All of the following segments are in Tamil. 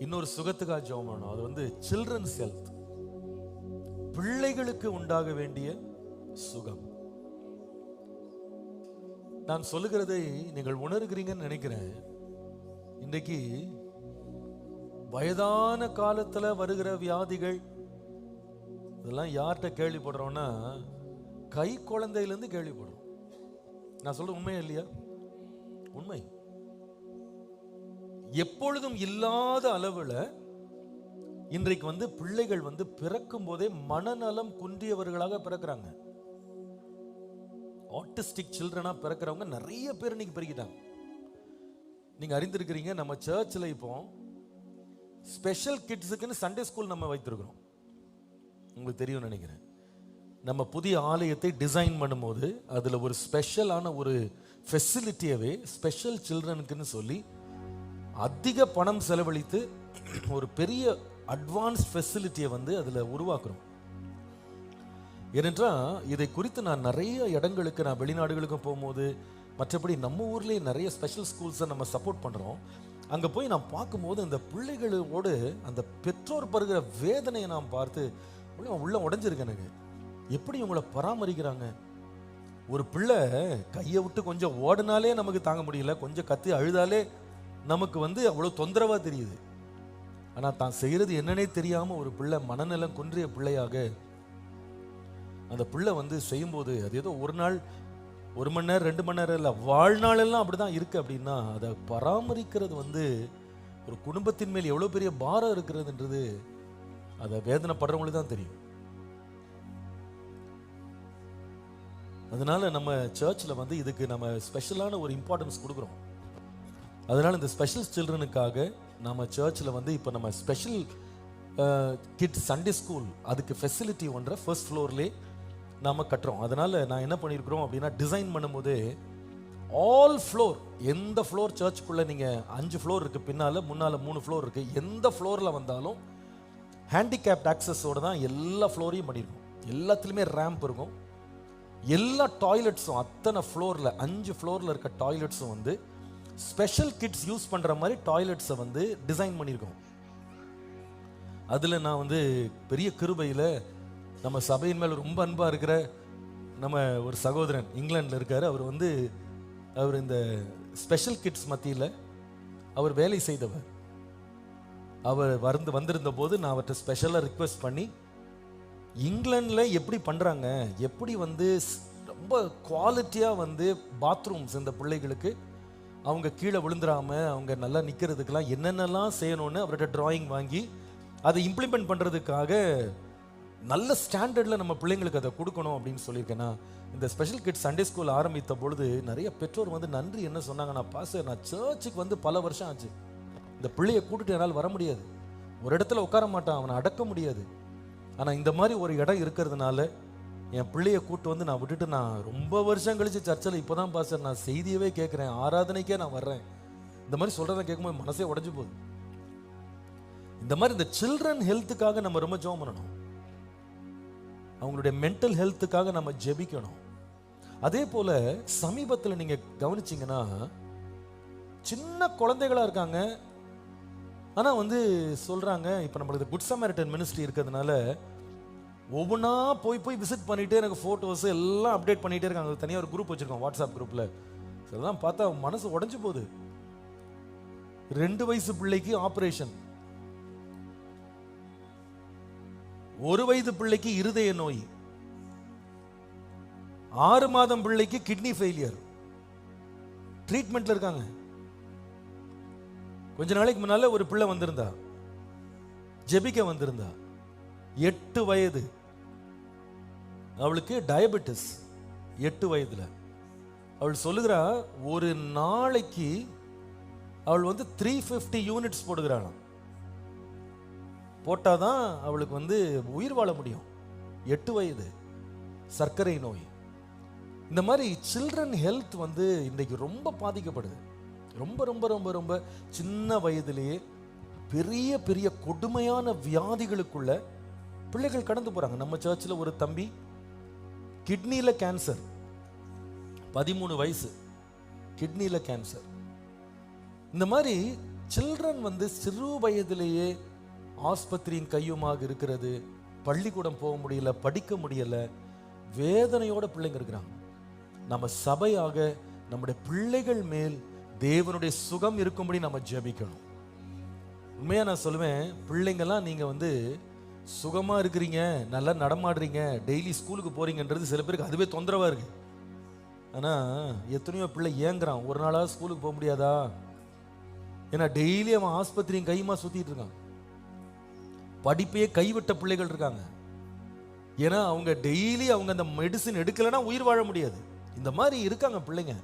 இன்னொரு சுகத்துக்காக ஜெபம் பண்ணணும். அது வந்து சில்ட்ரன்ஸ் ஹெல்த் பிள்ளைகளுக்கு உண்டாக வேண்டிய சுகம். நான் சொல்லுகிறதை நீங்கள் உணர்கிறீங்கன்னு நினைக்கிறேன். இன்றைக்கு வயதான காலத்தில் வருகிற வியாதிகள் இதெல்லாம் யார்கிட்ட கேள்விப்படுறோம்னா கை குழந்தையிலேருந்து கேள்விப்படுறோம். நான் சொல்கிற உண்மை இல்லையா? உண்மை. எப்பொழுதும் இல்லாத அளவில் இன்றைக்கு வந்து பிள்ளைகள் வந்து பிறக்கும் போதே மனநலம் குன்றியவர்களாக பிறக்கிறாங்க. ஆட்டிஸ்டிக் சில்ட்ரனாக பிறக்கிறவங்க நிறைய பேர் இன்னைக்கு பெருகிட்டாங்க நீங்கள் அறிந்திருக்கிறீங்க நம்ம சர்ச்சில் இப்போ ஸ்பெஷல் கிட்ஸுக்குன்னு சண்டே ஸ்கூல் நம்ம வைத்திருக்கிறோம். உங்களுக்கு தெரியும் நினைக்கிறேன். நம்ம புதிய ஆலயத்தை டிசைன் பண்ணும்போது அதில் ஒரு ஸ்பெஷலான ஒரு ஃபெசிலிட்டியவே ஸ்பெஷல் சில்ட்ரனுக்குன்னு சொல்லி அதிக பணம் செலவழித்து ஒரு பெரிய அட்வான்ஸ் ஃபெசிலிட்டியை வந்து அதில் உருவாக்குறோம். ஏனென்றால் இதை குறித்து நான் நிறைய இடங்களுக்கு நான் வெளிநாடுகளுக்கும் போகும்போது மற்றபடி நம்ம ஊர்லேயே நிறைய ஸ்பெஷல் ஸ்கூல்ஸை நம்ம சப்போர்ட் பண்ணுறோம் அங்கே போய் நான் பார்க்கும்போது அந்த பிள்ளைகளோடு அந்த பெற்றோர் பருகிற வேதனையை நான் பார்த்து உள்ள உடஞ்சிருக்கேன் உடஞ்சிருக்கு எனக்கு. எப்படி இவங்களை பராமரிக்கிறாங்க? ஒரு பிள்ளை கையை விட்டு கொஞ்சம் ஓடினாலே நமக்கு தாங்க முடியல கொஞ்சம் கத்தி அழுதாலே நமக்கு வந்து அவ்வளோ தொந்தரவாக தெரியுது. ஆனால் தான் செய்கிறது என்னன்னே தெரியாமல் ஒரு பிள்ளை மனநலம் குன்றிய பிள்ளையாக அந்த பிள்ளை வந்து செய்யும்போது அது ஏதோ ஒரு நாள் ஒரு மணி நேரம் ரெண்டு மணி நேரம் இல்லை வாழ்நாளெல்லாம் அப்படி அப்படிதான் இருக்குது அப்படின்னா அதை பராமரிக்கிறது வந்து ஒரு குடும்பத்தின் மேல் எவ்வளோ பெரிய பாரம் இருக்கிறதுன்றது அதை வேதனைப்படுறவங்களுக்கு தான் தெரியும். அதனால நம்ம சர்ச்சில் வந்து இதுக்கு நம்ம ஸ்பெஷலான ஒரு இம்பார்ட்டன்ஸ் கொடுக்குறோம். அதனால் இந்த ஸ்பெஷல் சில்ட்ரனுக்காக நம்ம சர்ச்சில் வந்து இப்போ நம்ம ஸ்பெஷல் கிட் சண்டே ஸ்கூல் அதுக்கு ஃபெசிலிட்டி ஒன்றை ஃபர்ஸ்ட் ஃப்ளோர்லேயே நாம் கட்டுறோம். அதனால் நான் என்ன பண்ணியிருக்கிறோம் அப்படின்னா டிசைன் பண்ணும்போது ஆல் ஃப்ளோர் எந்த ஃப்ளோர் சர்ச்சுக்குள்ளே நீங்கள் அஞ்சு ஃப்ளோர் இருக்குது பின்னால் முன்னால் மூணு ஃப்ளோர் இருக்குது எந்த ஃப்ளோரில் வந்தாலும் ஹேண்டிகேப்ட் ஆக்சஸோடு தான் எல்லா ஃப்ளோரையும் பண்ணியிருக்கோம் எல்லாத்துலேயுமே ரேம்ப் இருக்கும். எல்லா டாய்லெட்ஸும் அத்தனை ஃப்ளோரில் அஞ்சு ஃப்ளோரில் இருக்க டாய்லெட்ஸும் வந்து ஸ்பெஷல் கிட்ஸ் யூஸ் பண்ணுற மாதிரி டாய்லெட்ஸை வந்து டிசைன் பண்ணியிருக்கோம். அதில் நான் வந்து பெரிய கிருபையில் நம்ம சபையின் மேலே ரொம்ப அன்பாக இருக்கிற நம்ம ஒரு சகோதரன் இங்கிலாண்டில் இருக்கார். அவர் வந்து அவர் இந்த ஸ்பெஷல் கிட்ஸ் மத்தியில் அவர் வேலை செய்தவர். அவர் வந்து வந்திருந்த போது நான் அவர்கிட்ட ஸ்பெஷலாக ரிக்வெஸ்ட் பண்ணி இங்கிலாண்டில் எப்படி பண்ணுறாங்க எப்படி வந்து ரொம்ப குவாலிட்டியாக வந்து பாத்ரூம்ஸ் இந்த பிள்ளைகளுக்கு அவங்க கீழே விழுந்துராம அவங்க நல்லா நிற்கிறதுக்கெல்லாம் என்னென்னலாம் செய்யணும்னு அவர்கிட்ட டிராயிங் வாங்கி அதை இம்ப்ளிமெண்ட் பண்ணுறதுக்காக நல்ல ஸ்டாண்டர்டில் நம்ம பிள்ளைங்களுக்கு அதை கொடுக்கணும் அப்படின்னு சொல்லியிருக்கேன்னா இந்த ஸ்பெஷல் கிட்ஸ் சண்டே ஸ்கூல் ஆரம்பித்த பொழுது நிறைய பெற்றோர் வந்து நன்றி என்ன சொன்னாங்கன்னா பாச நான் சர்ச்சுக்கு வந்து பல வருஷம் ஆச்சு. இந்த பிள்ளையை கூட்டிட்டு என்னால் வர முடியாது. ஒரு இடத்துல உட்கார மாட்டான் அவனை அடக்க முடியாது. ஆனால் இந்த மாதிரி ஒரு இடம் இருக்கிறதுனால என் பிள்ளைய கூட்டு வந்து நான் விட்டுட்டு நான் ரொம்ப வருஷம் கழிச்சு சர்ச்சில் இப்போ தான் பாஸ்டர் நான் செய்தியவே கேட்குறேன். ஆராதனைக்கே நான் வர்றேன். இந்த மாதிரி சொல்கிறத கேட்கும்போது மனசே உடஞ்சு போகுது. இந்த மாதிரி இந்த சில்ட்ரன் ஹெல்த்துக்காக நம்ம ரொம்ப ஜோம் பண்ணணும். அவங்களுடைய மென்டல் ஹெல்த்துக்காக நம்ம ஜெபிக்கணும். அதே போல சமீபத்தில் நீங்க கவனிச்சீங்கன்னா சின்ன குழந்தைகளா இருக்காங்க. ஆனா வந்து சொல்றாங்க இப்போ நம்மளுக்கு குட் சமரிட்டன் மினிஸ்ட்ரி இருக்கிறதுனால ஒவ்வொன்றா போய் போய் விசிட் பண்ணிவிட்டு எனக்கு ஃபோட்டோஸ் எல்லாம் அப்டேட் பண்ணிகிட்டே இருக்காங்க. தனியாக ஒரு குரூப் வச்சுருக்கோம் வாட்ஸ்அப் குரூப்பில் இதெல்லாம் பார்த்தா மனசு உடஞ்சி போகுது. ரெண்டு வயசு பிள்ளைக்கு ஆப்ரேஷன் ஒரு வயது பிள்ளைக்கு இருதய நோய். ஆறு மாதம் பிள்ளைக்கு கிட்னி ஃபெயிலியர் ட்ரீட்மெண்ட்ல இருக்காங்க. கொஞ்ச நாளைக்கு முன்னால ஒரு பிள்ளை வந்திருந்தா. ஜெபிக்க வந்திருந்தா. எட்டு வயது. அவளுக்கு டயபெட்டிஸ் எட்டு வயதில். அவள் சொல்லுகிறா ஒரு நாளைக்கு அவள் வந்து த்ரீ ஃபிஃப்டி யூனிட்ஸ் போடுகிறாளாம். போட்டாதான் அவளுக்கு வந்து உயிர் வாழ முடியும். எட்டு வயது சர்க்கரை நோய். இந்த மாதிரி சில்ட்ரன் ஹெல்த் வந்து இன்றைக்கு ரொம்ப பாதிக்கப்படுது. ரொம்ப ரொம்ப ரொம்ப ரொம்ப சின்ன வயதிலேயே பெரிய பெரிய கொடுமையான வியாதிகளுக்குள்ள பிள்ளைகள் கடந்து போகிறாங்க நம்ம சர்ச்சில் ஒரு தம்பி கிட்னியில் கேன்சர் பதிமூணு வயசு. கிட்னியில் கேன்சர் இந்த மாதிரி சில்ட்ரன் வந்து சிறு வயதிலேயே ஆஸ்பத்திரியின் கையுமாக இருக்கிறது. பள்ளிக்கூடம் போக முடியல படிக்க முடியல வேதனையோட பிள்ளைங்க இருக்கிறாங்க. நம்ம சபையாக நம்முடைய பிள்ளைகள் மேல் தேவனுடைய சுகம் இருக்கும்படி நம்ம ஜெபிக்கணும். உண்மையாக நான் சொல்லுவேன் பிள்ளைங்கள்லாம் நீங்கள் வந்து சுகமா இருக்கிறீங்க நல்லா நடமாடுறீங்க டெய்லி ஸ்கூலுக்கு போறீங்கன்றது சில பேருக்கு அதுவே தொந்தரவா இருக்கு. ஆனா எத்தனையோ பிள்ளை ஏங்குறான் ஒரு நாளாவது ஸ்கூலுக்கு போக முடியாதா? ஏன்னா டெய்லி அவன் ஆஸ்பத்திரியும் கையுமா சுத்திட்டு இருக்கான். படிப்பையே கைவிட்ட பிள்ளைகள் இருக்காங்க. ஏன்னா அவங்க டெய்லி அவங்க அந்த மெடிசின் எடுக்கலைன்னா உயிர் வாழ முடியாது. இந்த மாதிரி இருக்காங்க பிள்ளைங்க.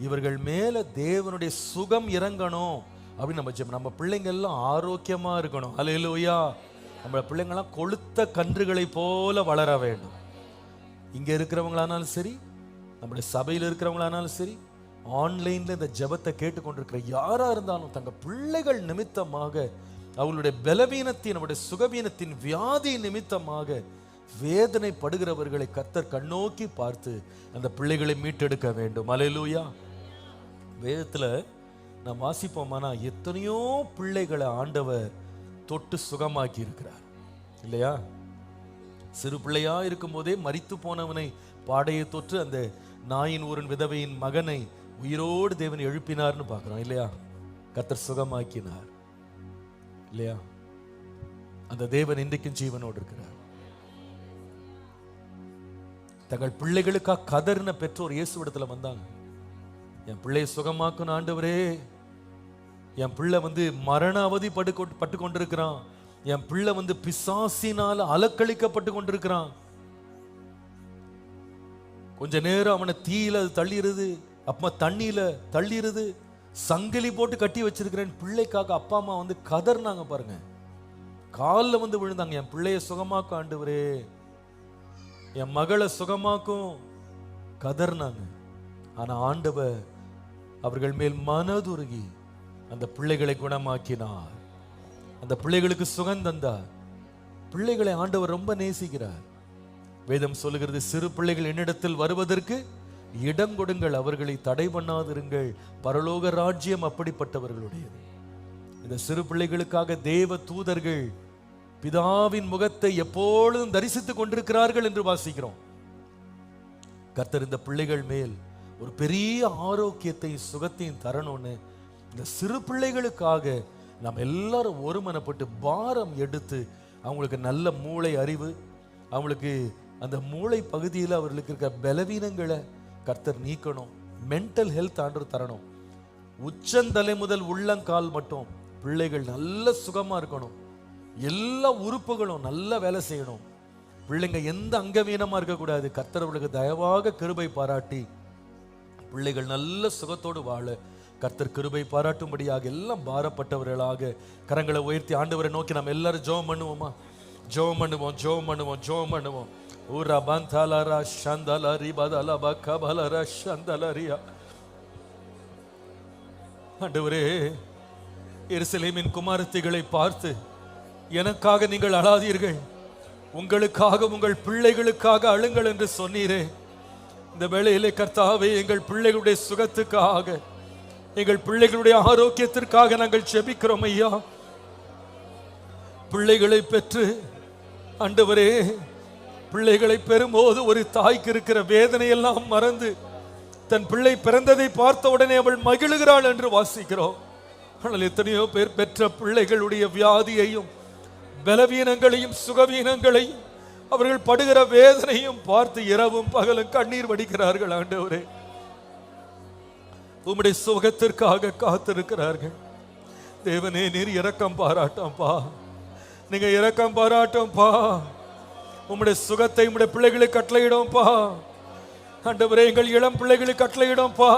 இவர்கள் மேல தேவனுடைய சுகம் இறங்கணும். அப்படின்னு நம்ம நம்ம பிள்ளைங்க எல்லாம் ஆரோக்கியமா இருக்கணும். அலையிலோயா நம்ம பிள்ளைங்களாம் கொளுத்த கன்றுகளை போல வளர வேண்டும். இங்க இருக்கிறவங்களானாலும் சரி நம்முடைய சபையில் இருக்கிறவங்களானாலும் சரி ஆன்லைன்ல இந்த ஜெபத்தை கேட்டுக்கொண்டிருக்கிற யாரா இருந்தாலும் தங்க பிள்ளைகள் நிமித்தமாக அவங்களுடைய பலவீனத்தின் நம்முடைய சுகவீனத்தின் வியாதி நிமித்தமாக வேதனைப்படுகிறவர்களை கத்தர் கண்ணோக்கி பார்த்து அந்த பிள்ளைகளை மீட்டெடுக்க வேண்டும். அலையிலூயா வேதத்துல வாசிப்போம் வாசிப்போமானா எத்தனையோ பிள்ளைகளை ஆண்டவர் தொட்டு சுகமாக்கி இருக்கிறார். இல்லையா? சிறு பிள்ளையா இருக்கும்போதே மறித்து போனவனை பாடையை தொற்று அந்த நாயின் ஒரு விதவையின் மகனை உயிரோடு தேவன் எழுப்பினார்னு பார்க்கிறோம் இல்லையா? கத்தர் சுகமாக்கினார். இல்லையா? அந்த தேவன் இன்றைக்கும் ஜீவனோடு இருக்கிறார். தங்கள் பிள்ளைகளுக்காக கதறின பெற்றோர் இயேசு இடத்துல வந்தாங்க. என் பிள்ளையை சுகமாக்கணும் ஆண்டவரே என் பிள்ளை வந்து மரண அவதி பட்டு பட்டு கொண்டிருக்கிறான் என் பிள்ளை வந்து பிசாசினால் அலக்களிக்கப்பட்டு கொண்டிருக்கிறான். கொஞ்ச நேரம் அவனை தீயில அது தள்ளிடுது அப்பமா தண்ணியில தள்ளிடுது சங்கிலி போட்டு கட்டி வச்சிருக்கிறேன். பிள்ளைக்காக அப்பா அம்மா வந்து கதறினாங்க பாருங்க. காலில் வந்து விழுந்தாங்க. என் பிள்ளைய சுகமாக்கும் ஆண்டவரே. என் மகளை சுகமாக்கும். கதர்னாங்க. ஆனா ஆண்டவர் அவர்கள் மேல் மனதுருகி அந்த பிள்ளைகளை குணமாக்கினார். அந்த பிள்ளைகளுக்கு சுகம் தந்தார். பிள்ளைகளை ஆண்டவர் ரொம்ப நேசிக்கிறார். வேதம் சொல்லுகிறது சிறு பிள்ளைகள் என்னிடத்தில் வருவதற்கு இடம் கொடுங்கள் அவர்களை தடை பண்ணாதிருங்கள். பரலோக ராஜ்யம் அப்படிப்பட்டவர்களுடையது. இந்த சிறு பிள்ளைகளுக்காக தேவ தூதர்கள் பிதாவின் முகத்தை எப்பொழுதும் தரிசித்துக் கொண்டிருக்கிறார்கள் என்று வாசிக்கிறோம். கர்த்தர் இந்த பிள்ளைகள் மேல் ஒரு பெரிய ஆரோக்கியத்தையும் சுகத்தையும் தரணும்னு இந்த சிறு பிள்ளைகளுக்காக நாம் எல்லாரும் ஒருமனப்பட்டு பாரம் எடுத்து அவங்களுக்கு நல்ல மூளை அறிவு அவங்களுக்கு அந்த மூளை பகுதியில் அவர்களுக்கு இருக்கிற பலவீனங்களை கர்த்தர் நீக்கணும் மென்டல் ஹெல்த் ஆண்டு தரணும். உச்சந்தலை முதல் உள்ளங்கால் மட்டும் பிள்ளைகள் நல்ல சுகமாக இருக்கணும். எல்லா உறுப்புகளும் நல்லா வேலை செய்யணும். பிள்ளைங்க எந்த அங்கவீனமாக இருக்கக்கூடாது. கர்த்தர் அவர்களுக்கு தயவாக கிருபை பாராட்டி பிள்ளைகள் நல்ல சுகத்தோடு வாழ கர்த்தர் கிருபை பாராட்டும்படியாக எல்லாம் பாரப்பட்டவர்களாக கரங்களை உயர்த்தி ஆண்டவரை நோக்கி நம்ம எல்லாரும் ஜோம் பண்ணுவோமா? ஜோம் பண்ணுவோம் ஜோம் பண்ணுவோம் ஜோம் பண்ணுவோம். ஊரா பந்தாலரா சந்தலரி பதலப கபலர சந்தலரியா ஆண்டவரே எருசலேமின் குமாரத்திகளை பார்த்து எனக்காக நீங்கள் அழாதீர்கள். உங்களுக்காக உங்கள் பிள்ளைகளுக்காக அழுங்கள் என்று சொன்னீரே. இந்த வேளையிலே கர்த்தாவே எங்கள் பிள்ளைகளுடைய சுகத்துக்காக எங்கள் பிள்ளைகளுடைய ஆரோக்கியத்திற்காக நாங்கள் செபிக்கிறோம் ஐயா. பிள்ளைகளை பெற்று ஆண்டவரே பிள்ளைகளை பெறும்போது ஒரு தாய்க்கு இருக்கிற வேதனையெல்லாம் மறந்து தன் பிள்ளை பிறந்ததை பார்த்த உடனே அவள் மகிழுகிறாள் என்று வாசிக்கிறோம். ஆனால் எத்தனையோ பேர் பெற்ற பிள்ளைகளுடைய வியாதியையும் பலவீனங்களையும் சுகவீனங்களையும் அவர்கள் படுகிற வேதனையும் பார்த்து இரவும் பகலும் கண்ணீர் வடிக்கிறார்கள் ஆண்டவரே. உம்முடைய சுகத்திற்காக காத்திருக்கிறார்கள். தேவனே நீர் இரக்கம் பாராட்டோம்ப்பா நீங்க இரக்கம் பாராட்டோம்ப்பா உம்முடைய சுகத்தை உம்முடைய பிள்ளைகளுக்கு கட்டளையிடோம்ப்பா ஆண்டவரே எங்கள் இளம் பிள்ளைகளுக்கு கட்டளையிடோம்ப்பா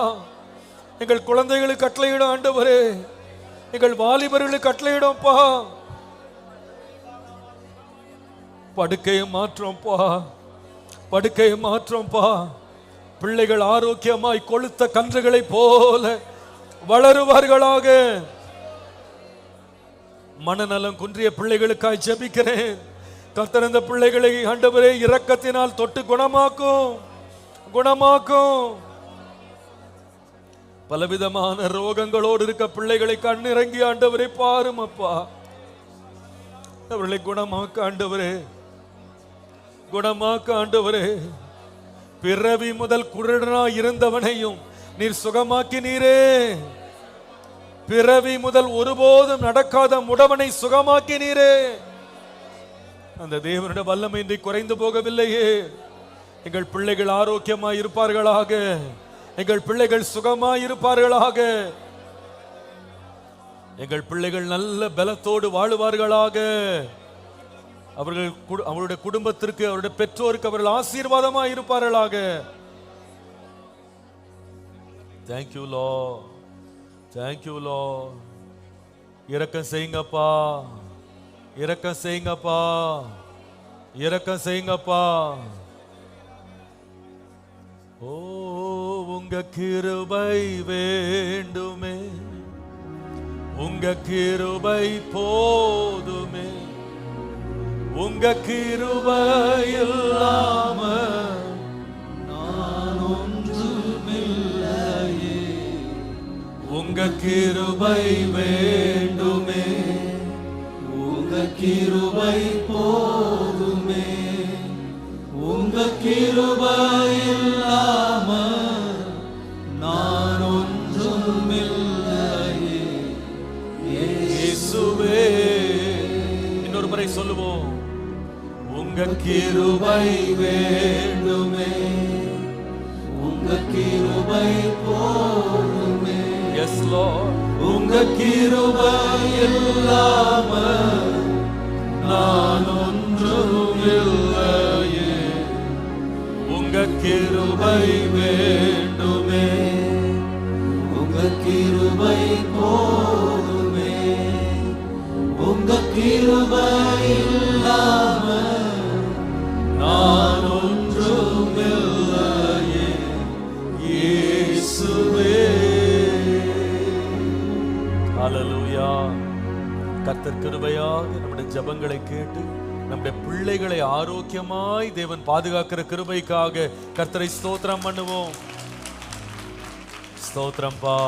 எங்கள் குழந்தைகளுக்கு கட்டளையிடும் ஆண்டவரே. எங்கள் வாலிபர்களுக்கு கட்டளையிடோம்ப்பா படுக்கையை மாற்றோம்ப்பா படுக்கையை மாற்றோம்ப்பா பிள்ளைகள் ஆரோக்கியமாய் கொளுத்த கன்றுகளை போல வளருவார்களாக. மனநலம் குன்றிய பிள்ளைகளுக்காய் ஜெபிக்கிறேன். கர்த்தர் இந்த பிள்ளைகளை ஆண்டவரே இரக்கத்தினால் தொட்டு குணமாக்கும் குணமாக்கும். பலவிதமான ரோகங்களோடு இருக்க பிள்ளைகளை கண்ணிறங்கி ஆண்டவரை பாரும் அப்பா. அவர்களை குணமாக்க ஆண்டவரே குணமாக்க ஆண்டவரே. பிறவி முதல் குருடனா இருந்தவனையும் நீர் சுகமாக்கினீரே. பிறவி முதல் ஒருபோதும் நடக்காத முடவனை சுகமாக்கினீரே. அந்த தேவனுடைய வல்லமை இன்றி குறைந்து போகவில்லையே. எங்கள் பிள்ளைகள் ஆரோக்கியமாய் இருப்பார்களாக. எங்கள் பிள்ளைகள் சுகமாய் இருப்பார்களாக. எங்கள் பிள்ளைகள் நல்ல பலத்தோடு வாழுவார்களாக. அவர்கள் அவருடைய குடும்பத்திற்கு அவருடைய பெற்றோருக்கு அவர்கள் ஆசீர்வாதமாக இருப்பார்களாக. தேங்க்யூ லோ தேங்க்யூ லோ இறக்கம் செய்யுங்கப்பா. இறக்கம் செய்யுங்கப்பா. இறக்கம் செய்யுங்கப்பா. ஓ உங்க கிருபை வேண்டுமே. உங்க கிருபை போதுமே. உங்க கிருப இல்லாம நான் ஒன்றுமில்லையே. உங்க கிருபை வேண்டுமே. உங்க கிருபை போதுமே. உங்க கிருபை உங்க கிருபை வேண்டுமே. உங்க கிருபை போதுமே. எஸ் லார்ட் உங்க கிருபை இல்லாம நான் ஒன்றும் இல்லையே உங்க கிருபை வேண்டுமே. உங்க கிருபை போதுமே. உங்க கிருபை இல்லாம கர்த்தர் கிருபையாக நம்முடைய ஜபங்களை கேட்டு நம்முடைய பிள்ளைகளை ஆரோக்கியமாய் தேவன் பாதுகாக்கிற கிருபைக்காக கர்த்தரை ஸ்தோத்திரம் பண்ணுவோம். ஸ்தோத்திரம்பா.